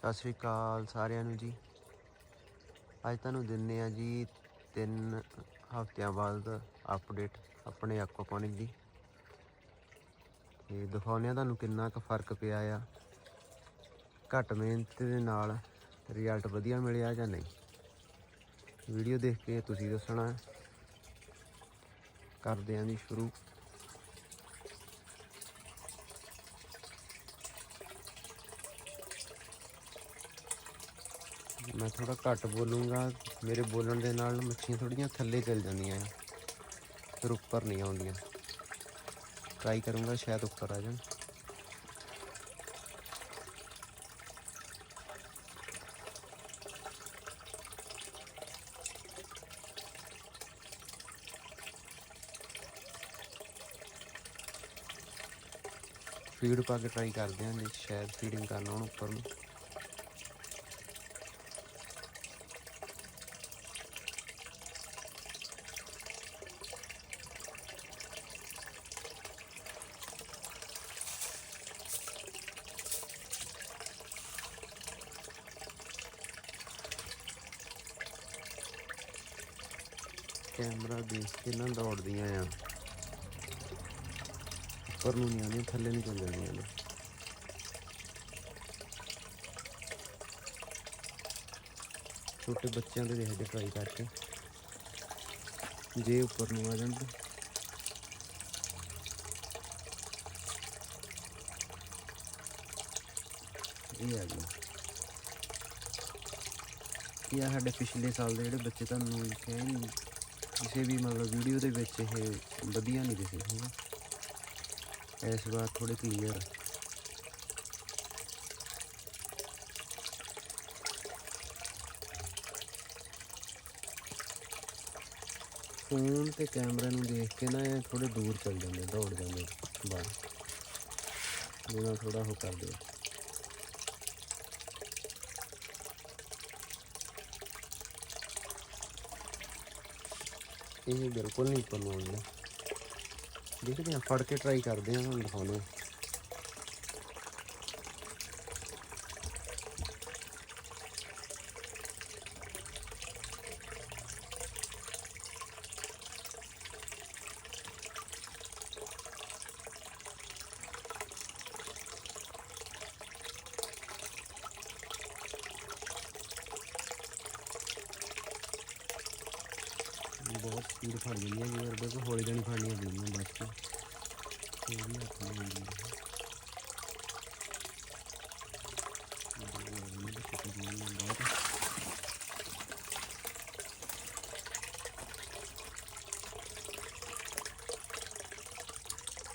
ਸਤਿ ਸ਼੍ਰੀ ਅਕਾਲ ਸਾਰਿਆਂ ਨੂੰ ਜੀ। ਅੱਜ ਤੁਹਾਨੂੰ ਦਿੰਨੇ ਆ ਜੀ ਤਿੰਨ ਹਫ਼ਤਿਆਂ ਬਾਅਦ ਅਪਡੇਟ ਆਪਣੇ ਐਕਵਾਪੋਨਿਕ ਦੀ। ਤੇ ਦਿਖਾਉਂਦੇ ਆ ਤੁਹਾਨੂੰ ਕਿੰਨਾ ਕੁ ਫ਼ਰਕ ਪਿਆ ਆ। ਘੱਟ ਮਿਹਨਤ ਦੇ ਨਾਲ ਰਿਜ਼ਲਟ ਵਧੀਆ ਮਿਲਿਆ ਜਾਂ ਨਹੀਂ। ਵੀਡੀਓ ਦੇਖ ਕੇ ਤੁਸੀਂ ਦੱਸਣਾ। ਹੈ। ਕਰਦੇ ਆਂ ਜੀ ਸ਼ੁਰੂ। ਮੈਂ ਥੋੜਾ ਘੱਟ ਬੋਲੂੰਗਾ। ਮੇਰੇ ਬੋਲਣ ਦੇ ਨਾਲ ਮੱਛੀਆਂ ਥੋੜੀਆਂ ਥੱਲੇ ਚਲ ਜਾਂਦੀਆਂ ਆ। ਫਿਰ ਉੱਪਰ ਨਹੀਂ ਆਉਂਦੀਆਂ। ਟਰਾਈ ਕਰੂੰਗਾ ਸ਼ਾਇਦ ਉੱਪਰ ਆ ਜਾਣ। ਫੀਡ ਪਾ ਕੇ ਟਰਾਈ ਕਰਦੇ ਹਾਂ ਜੇ। ਸ਼ਾਇਦ ਫੀਡਿੰਗ ਕਰਨਾ ਹੁਣ ਉੱਪਰ ਨੂੰ। ਕੈਮਰਾ ਦੇਖ ਕੇ ਨਾ ਦੌੜਦੀਆਂ ਆ। ਉੱਪਰ ਨੂੰ ਨਹੀਂ ਆਉਂਦੀਆਂ ਥੱਲੇ ਨੂੰ ਚੱਲ ਜਾਂਦੀਆਂ ਨੇ। ਛੋਟੇ ਬੱਚਿਆਂ ਦੇ ਦੇਖਦੇ ਟਰਾਈ ਕਰਕੇ। ਜੇ ਉੱਪਰ ਨੂੰ ਆ ਜਾਣ ਤਾਂ। ਇਹ ਆ ਗਿਆ ਇਹ ਆ ਸਾਡੇ ਪਿਛਲੇ ਸਾਲ ਦੇ ਜਿਹੜੇ ਬੱਚੇ, ਤੁਹਾਨੂੰ ਲਿਖਿਆ ਨਹੀਂ ਕਿਸੇ ਵੀ ਮਤਲਬ ਵੀਡੀਓ ਦੇ ਵਿੱਚ ਇਹ ਵਧੀਆ ਨਹੀਂ ਦਿਖੇ ਹੈਗਾ ਇਸ ਵਾਰ ਥੋੜੇ ਕਲੀਅਰ ਫੋਨ ਤੇ ਕੈਮਰੇ ਨੂੰ ਦੇਖ ਕੇ ਨਾ ਇਹ ਥੋੜੇ ਦੂਰ ਚੱਲ ਜਾਂਦੇ, ਦੌੜ ਜਾਂਦੇ ਬਾਹਰ। ਇਹਨਾਂ ਥੋੜਾ ਹੋ ਕਰਦੇ ਆ। ਇਹ ਬਿਲਕੁਲ ਨਹੀਂ ਉੱਪਰ ਨੂੰ ਆਉਂਦਾ ਦੇਖਦੇ ਹਾਂ, ਫੜ ਕੇ ਟਰਾਈ ਕਰਦੇ ਹਾਂ, ਹੁਣ ਦਿਖਾਉਂਦੇ ਬਹੁਤ ਸਪੀਡ ਫੜ ਜਾਂਦੀ ਹੈ ਜੇ ਹੌਲੀ ਜਾਣੀ ਫੜਨੀ ਪੈਂਦੀ ਬਸ। ਚ ਵੀ ਹੱਥ ਨਹੀਂ ਆਉਂਦੀ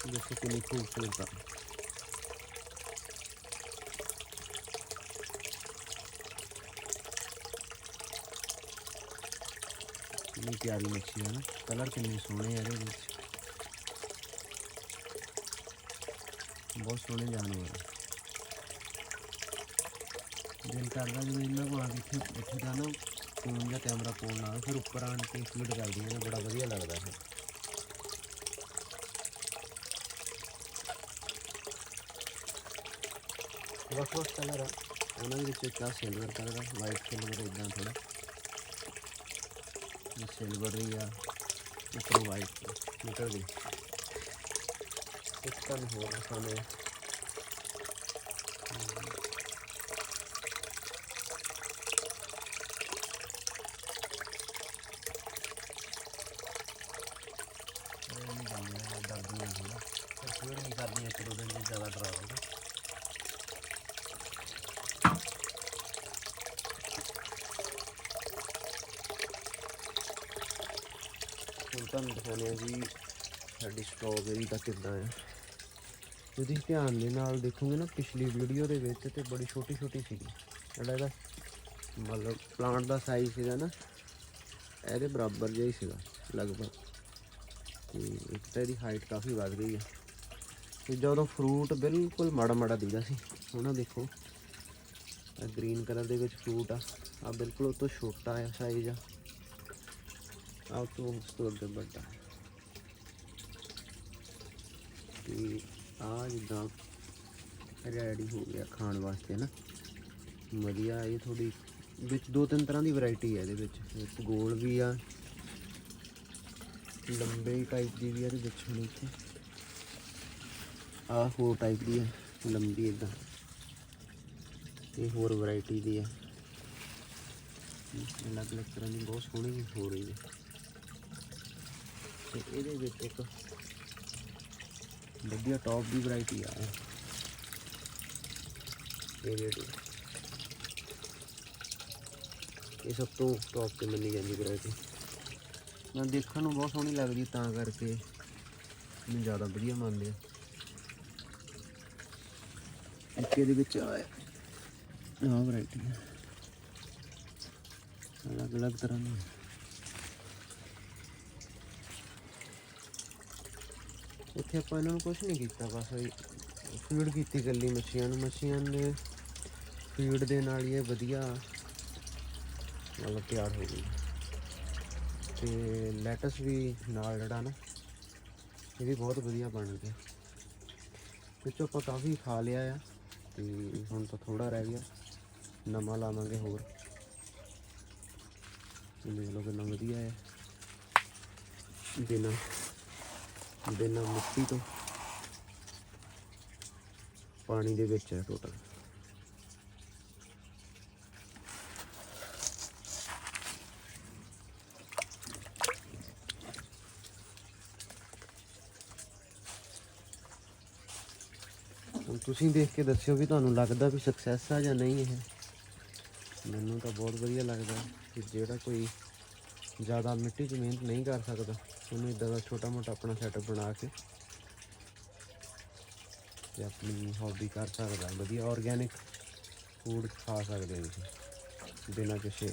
ਦੇਖੋ ਕਿੰਨੀ ਖੂਬਸੂਰਤ ਆ। ਕਿੰਨੀ ਪਿਆਰੀ ਮੱਛੀ ਹੈ ਨਾ ਕਲਰ ਕਿੰਨੇ ਸੋਹਣੇ ਆ ਇਹਦੇ ਵਿੱਚ ਬਹੁਤ ਸੋਹਣੇ ਜਾਨਵਰ ਆ ਦਿਲ ਕਰਦਾ ਜਿਵੇਂ ਇਹਨਾਂ ਕੋਲ ਆ ਕੇ ਇੱਥੇ ਇੱਥੇ ਦਾ ਨਾ ਫੋਨ ਜਾਂ ਕੈਮਰਾ ਕੋਲ ਨਾਲ ਫਿਰ ਉੱਪਰ ਆਣ ਕੇ ਫੀਡ ਕਰਦੀਆਂ ਨੇ ਬੜਾ ਵਧੀਆ ਲੱਗਦਾ ਫਿਰ ਵੱਖ ਵੱਖ ਕਲਰ ਆ ਉਹਨਾਂ ਦੇ ਵਿੱਚ ਇੱਕ ਆ ਸਿਲਵਰ ਕਲਰ ਆ ਵਾਈਟ ਸਿਲਵਰ ਇਦਾਂ ਥੋੜਾ ਇਹ ਸਿਲਵਰ ਹੀ ਆ, ਉੱਪਰ ਵਾਈਟ ਨਿਕਲ ਗਈ। ਇੱਕ ਤਾਂ ਹੋਰ ਸਾਨੂੰ ਇਹ ਨਹੀਂ ਇੱਕ ਦੋ ਦਿਨ ਜੇ ਜ਼ਿਆਦਾ ਡਰਾਉਂਗਾ ਹੁਣ ਤੁਹਾਨੂੰ ਦਿਖਾਉਂਦੇ ਆ ਜੀ, ਸਾਡੀ ਸਟ੍ਰਾਬੇਰੀ ਦਾ ਕਿੱਦਾਂ ਆ। ਤੁਸੀਂ ਧਿਆਨ ਦੇ ਨਾਲ ਦੇਖੋਗੇ ਨਾ, ਪਿਛਲੀ ਵੀਡੀਓ ਦੇ ਵਿੱਚ ਤੇ ਬੜੀ ਛੋਟੀ ਛੋਟੀ ਸੀਗੀ। ਜਿਹੜਾ ਇਹਦਾ ਮਤਲਬ ਪਲਾਂਟ ਦਾ ਸਾਈਜ਼ ਸੀਗਾ ਨਾ, ਇਹਦੇ ਬਰਾਬਰ ਜਿਹਾ ਹੀ ਸੀਗਾ, ਲਗਭਗ। ਤੇ ਇੱਕ ਤਾਂ ਇਹਦੀ ਹਾਈਟ ਕਾਫੀ ਵੱਧ ਗਈ ਆ। ਤੇ ਜਦੋਂ ਫਰੂਟ ਬਿਲਕੁਲ ਮਾੜਾ ਮਾੜਾ ਦਿਖਦਾ ਸੀ, ਹੁਣ ਆਹ ਦੇਖੋ। ਆ ਗ੍ਰੀਨ ਕਲਰ ਦੇ ਵਿੱਚ ਫਰੂਟ ਆ। ਆ ਬਿਲਕੁਲ ਉਹ ਤੋਂ ਛੋਟਾ ਆ ਸਾਈਜ਼ ਆ। ਆਹ ਤੋਂ ਉਸ ਤੋਂ ਵੱਡਾ ਤੇ ਆ ਜਿੱਦਾਂ ਰੈਡੀ ਹੋ ਗਿਆ ਖਾਣ ਵਾਸਤੇ ਨਾ। ਵਧੀਆ ਇਹ ਥੋੜੀ ਵਿੱਚ ਦੋ ਤਿੰਨ ਤਰ੍ਹਾਂ ਦੀ ਵੈਰਾਈਟੀ ਹੈ ਇਹਦੇ ਵਿੱਚ। ਇੱਕ ਗੋਲ ਵੀ ਆ। ਲੰਬੇ ਟਾਈਪ ਦੀ ਵੀ ਆ ਇਹਦੇ ਵਿੱਚ ਹੁਣ ਇੱਥੇ। ਆਹ ਹੋਰ ਟਾਈਪ ਦੀ ਹੈ ਲੰਬੀ ਇਦਾਂ ਇਹ ਹੋਰ ਵੈਰਾਈਟੀ ਦੀ ਹੈ ਅਲੱਗ ਅਲੱਗ ਤਰ੍ਹਾਂ ਦੀ ਬਹੁਤ ਸੋਹਣੀ ਹੋ ਰਹੀ ਹੈ ਤੇ ਇਹਦੇ ਵਿੱਚ ਇੱਕ ਵਧੀਆ ਟੌਪ ਦੀ ਵੈਰਾਈਟੀ ਆ। ਇਹ ਜਿਹੜੀ ਇਹ ਸਭ ਤੋਂ ਟੌਪ ਤੇ ਮੰਨੀ ਜਾਂਦੀ ਵੈਰਾਈਟੀ ਮੈਂ ਦੇਖਣ ਨੂੰ ਬਹੁਤ ਸੋਹਣੀ ਲੱਗਦੀ ਤਾਂ ਕਰਕੇ ਮੈਨੂੰ ਜ਼ਿਆਦਾ ਵਧੀਆ ਮੰਨਦੇ ਆ। ਇੱਕ ਇਹਦੇ ਵਿੱਚ ਆ ਆਹ ਵੈਰਾਈਟੀ ਹੈ ਅਲੱਗ ਅਲੱਗ ਤਰ੍ਹਾਂ ਦੀ ਇੱਥੇ ਆਪਾਂ ਇਹਨਾਂ ਨੂੰ ਕੁਝ ਨਹੀਂ ਕੀਤਾ, ਬਸ ਫੀਡ ਕੀਤੀ ਗੱਲੀ ਮੱਛੀਆਂ ਨੂੰ। ਮੱਛੀਆਂ ਨੇ ਫੀਡ ਦੇ ਨਾਲ ਹੀ ਇਹ ਵਧੀਆ ਮਤਲਬ ਤਿਆਰ ਹੋ ਗਈ। ਤੇ ਲੈਟਸ ਵੀ ਨਾਲ ਜਿਹੜਾ ਨਾ, ਇਹ ਵੀ ਬਹੁਤ ਵਧੀਆ ਬਣ ਗਿਆ। ਵਿੱਚੋਂ ਆਪਾਂ ਕਾਫੀ ਖਾ ਲਿਆ ਆ, ਤੇ ਹੁਣ ਤਾਂ ਥੋੜਾ ਰਹਿ ਗਿਆ। ਨਵਾਂ ਲਾਵਾਂਗੇ ਹੋਰ। ਇਹ ਦੇਖ ਲਓ ਕਿੰਨਾ ਵਧੀਆ ਹੈ ਬਿਨਾਂ ਬਿਨਾਂ ਮਿੱਟੀ ਤੋਂ। ਪਾਣੀ ਦੇ ਵਿੱਚ ਹੈ ਟੋਟਲ ਹੁਣ ਤੁਸੀਂ ਦੇਖ ਕੇ ਦੱਸਿਓ ਵੀ ਤੁਹਾਨੂੰ ਲੱਗਦਾ ਵੀ ਸਕਸੈਸ ਆ ਜਾਂ ਨਹੀਂ ਇਹ। ਮੈਨੂੰ ਤਾਂ ਬਹੁਤ ਵਧੀਆ ਲੱਗਦਾ ਕਿ ਜਿਹੜਾ ਕੋਈ ਜ਼ਿਆਦਾ ਮਿੱਟੀ 'ਚ ਮਿਹਨਤ ਨਹੀਂ ਕਰ ਸਕਦਾ। ਉਹਨੂੰ ਇਦਾਂ ਦਾ ਛੋਟਾ ਮੋਟਾ ਆਪਣਾ ਸੈਟਅਪ ਬਣਾ ਕੇ ਤੇ ਆਪਣੀ ਹੌਬੀ ਕਰ ਸਕਦਾ। ਵਧੀਆ ਆਰਗੈਨਿਕ ਫੂਡ ਖਾ ਸਕਦੇ ਹੋ ਤੁਸੀਂ, ਬਿਨਾਂ ਕਿਸੇ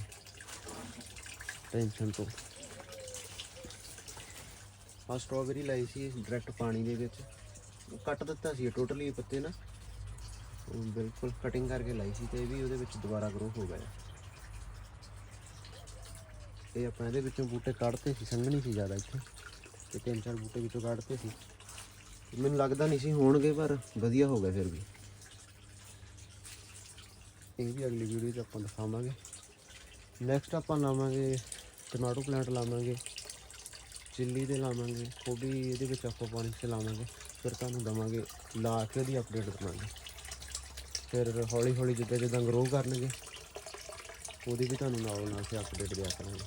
ਟੈਨਸ਼ਨ ਤੋਂ। ਆ ਸਟ੍ਰਾਬੇਰੀ ਲਾਈ ਸੀ ਡਾਇਰੈਕਟ ਪਾਣੀ ਦੇ ਵਿੱਚ। ਕੱਟ ਦਿੱਤਾ ਸੀ ਟੋਟਲੀ ਪੱਤੇ ਨਾ। ਉਹ ਬਿਲਕੁਲ ਕਟਿੰਗ ਕਰਕੇ ਲਾਈ ਸੀ ਤੇ ਇਹ ਵੀ ਉਹਦੇ ਵਿੱਚ ਦੁਬਾਰਾ ਗਰੋ ਹੋ ਗਿਆ। ਇਹ ਆਪਾਂ ਇਹਦੇ ਵਿੱਚੋਂ ਬੂਟੇ ਕੱਢਤੇ ਸੀ, ਸੰਘਣੀ ਸੀ ਜ਼ਿਆਦਾ ਇੱਥੇ। ਤੇ ਤਿੰਨ ਚਾਰ ਬੂਟੇ ਵਿੱਚੋਂ ਕੱਢਤੇ ਸੀ। ਮੈਨੂੰ ਲੱਗਦਾ ਨਹੀਂ ਸੀ ਹੋਣਗੇ, ਪਰ ਵਧੀਆ ਹੋ ਗਏ ਫਿਰ ਵੀ। ਇਹ ਵੀ ਅਗਲੀ ਵੀਡੀਓ 'ਚ ਆਪਾਂ ਦਿਖਾਵਾਂਗੇ। ਨੈਕਸਟ ਆਪਾਂ ਲਾਵਾਂਗੇ ਟਮਾਟੋ ਪਲਾਂਟ ਲਾਵਾਂਗੇ ਚਿੱਲੀ ਦੇ ਲਾਵਾਂਗੇ ਉਹ ਵੀ ਇਹਦੇ ਵਿੱਚ ਆਪਾਂ ਪਾਣੀ 'ਚ ਲਾਵਾਂਗੇ। ਫਿਰ ਤੁਹਾਨੂੰ ਦਵਾਂਗੇ, ਲਾ ਕੇ ਉਹਦੀ ਅਪਡੇਟ ਕਰਾਂਗੇ ਫਿਰ ਹੌਲੀ ਹੌਲੀ ਜਿੱਦਾਂ ਜਿੱਦਾਂ ਗਰੋ ਕਰਨਗੇ। ਉਹਦੀ ਵੀ ਤੁਹਾਨੂੰ ਨਾਲ ਨਾਲ ਤੇ ਅਪਡੇਟ ਦਿਆ ਕਰਾਂਗੇ।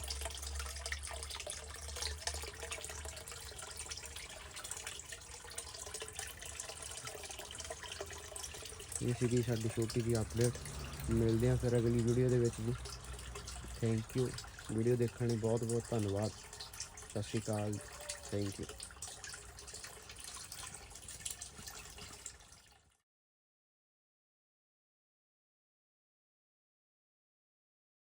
ਇਹ ਸੀਗੀ ਸਾਡੀ ਛੋਟੀ ਜਿਹੀ ਅਪਡੇਟ ਮਿਲਦੇ ਹਾਂ ਫਿਰ ਅਗਲੀ ਵੀਡੀਓ ਦੇ ਵਿੱਚ ਜੀ। ਥੈਂਕ ਯੂ ਵੀਡੀਓ ਦੇਖਣ ਲਈ ਬਹੁਤ ਬਹੁਤ ਧੰਨਵਾਦ। ਸਤਿ ਸ਼੍ਰੀ ਅਕਾਲ। Thank you